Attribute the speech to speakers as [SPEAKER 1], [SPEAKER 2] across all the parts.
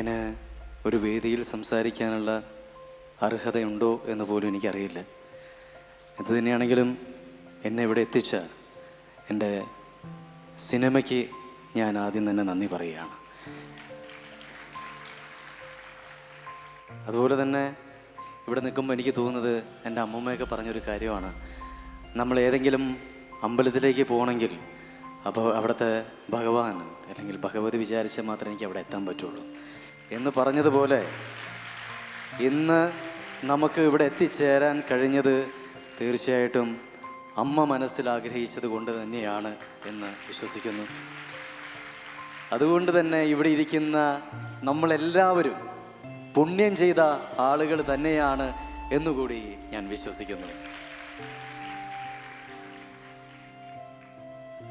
[SPEAKER 1] ഇങ്ങനെ ഒരു വേദിയിൽ സംസാരിക്കാനുള്ള അർഹതയുണ്ടോ എന്ന് പോലും എനിക്കറിയില്ല. ഇത് തന്നെയാണെങ്കിലും എന്നെ ഇവിടെ എത്തിച്ച എന്റെ സിനിമയ്ക്ക് ഞാൻ ആദ്യം തന്നെ നന്ദി പറയുകയാണ്. അതുപോലെ തന്നെ ഇവിടെ നിൽക്കുമ്പോൾ എനിക്ക് തോന്നുന്നത് എന്റെ അമ്മമ്മയൊക്കെ പറഞ്ഞൊരു കാര്യമാണ്. നമ്മൾ ഏതെങ്കിലും അമ്പലത്തിലേക്ക് പോകണമെങ്കിൽ അപ്പോൾ അവിടുത്തെ ഭഗവാൻ അല്ലെങ്കിൽ ഭഗവതി വിചാരിച്ചാൽ മാത്രമേ എനിക്ക് അവിടെ എത്താൻ പറ്റുള്ളൂ. എന്ന് പറഞ്ഞതുപോലെ ഇന്ന് നമുക്ക് ഇവിടെ എത്തിച്ചേരാൻ കഴിഞ്ഞത് തീർച്ചയായിട്ടും അമ്മ മനസ്സിൽ ആഗ്രഹിച്ചത് കൊണ്ട് തന്നെയാണ് എന്ന് വിശ്വസിക്കുന്നു. അതുകൊണ്ട് തന്നെ ഇവിടെ ഇരിക്കുന്ന നമ്മളെല്ലാവരും പുണ്യം ചെയ്ത ആളുകൾ തന്നെയാണ് എന്നുകൂടി ഞാൻ വിശ്വസിക്കുന്നു.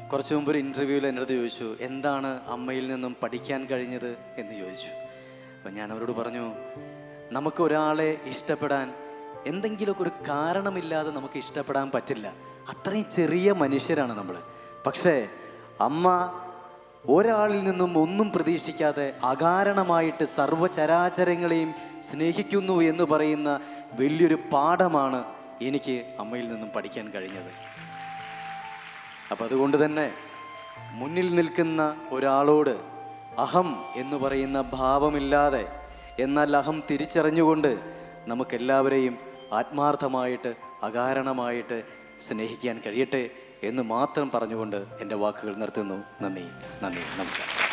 [SPEAKER 1] കുറച്ചു മുമ്പ് ഒരു ഇന്റർവ്യൂവിൽ എന്റെ അടുത്ത് ചോദിച്ചു എന്താണ് അമ്മയിൽ നിന്നും പഠിക്കാൻ കഴിഞ്ഞത്? എന്ന് ചോദിച്ചു. അപ്പം ഞാൻ അവരോട് പറഞ്ഞു നമുക്ക് ഒരാളെ ഇഷ്ടപ്പെടാൻ എന്തെങ്കിലുമൊക്കെ ഒരു കാരണമില്ലാതെ നമുക്ക് ഇഷ്ടപ്പെടാൻ പറ്റില്ല. അത്രയും ചെറിയ മനുഷ്യരാണ് നമ്മൾ പക്ഷേ അമ്മ ഒരാളിൽ നിന്നും ഒന്നും പ്രതീക്ഷിക്കാതെ അകാരണമായിട്ട് സർവചരാചരങ്ങളെയും സ്നേഹിക്കുന്നു എന്ന് പറയുന്ന വലിയൊരു പാഠമാണ് എനിക്ക് അമ്മയിൽ നിന്നും പഠിക്കാൻ കഴിഞ്ഞത്. അപ്പം അതുകൊണ്ട് തന്നെ മുന്നിൽ നിൽക്കുന്ന ഒരാളോട് അഹം എന്ന് പറയുന്ന ഭാവമില്ലാതെ എന്നാൽ അഹം തിരിച്ചറിഞ്ഞുകൊണ്ട് നമുക്കെല്ലാവരെയും ആത്മാർത്ഥമായിട്ട് അകാരണമായിട്ട് സ്നേഹിക്കാൻ കഴിയട്ടെ എന്ന് മാത്രം പറഞ്ഞുകൊണ്ട് എന്റെ വാക്കുകൾ നിർത്തുന്നു. നന്ദി. നന്ദി. നമസ്കാരം.